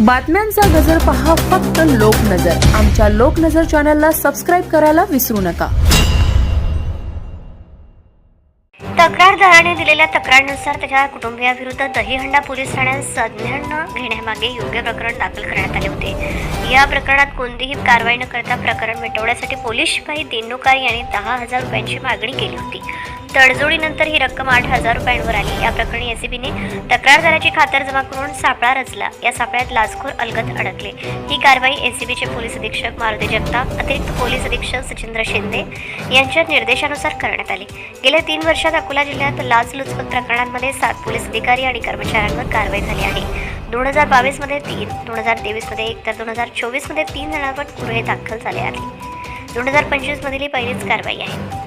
बातम्यांचा गजर पहा फक्त लोकनजर आमच्या लोकनजर चॅनलला सबस्क्राईब करायला विसरू नका. तक्रारदाराने दिलेल्या तक्रारनुसार त्याच्या कुटुंबियाविरुद्ध दहीहंडा पोलीस ठाण्यात संज्ञान घेण्यामागे योग्य प्रकरण दाखल करण्यात आले होते. या प्रकरणात कोणतीही कारवाई न करता प्रकरण मिटवण्यासाठी पोलीस शिपाई देनुकार यांनी दहा हजार रुपयांची मागणी केली होती. तडजोडीनंतर ही रक्कम आठ हजार रुपयांवर आली. या प्रकरणी एसीबीने तक्रारदाराची खातर जमा करून सापळा रचला. या सापळ्यात लाचखोर अलगत अडकले. ही कारवाई एसीबीचे पोलीस अधीक्षक मारुती जगताप अतिरिक्त पोलीस अधीक्षक सचिंद्र शिंदे यांच्या निर्देशानुसार करण्यात आली. गेल्या तीन वर्षात अकोला जिल्ह्यात लाचलुचपत प्रकरणांमध्ये सात पोलीस अधिकारी आणि कर्मचाऱ्यांवर कारवाई झाली आहे. दोन हजार बावीसमध्ये तीन दोन हजार तेवीसमध्ये एक तर दोन हजार चोवीसमध्ये तीन जणांवर गुन्हे दाखल झाले आहेत. दोन हजार पंचवीसमधील ही पहिलीच कारवाई आहे.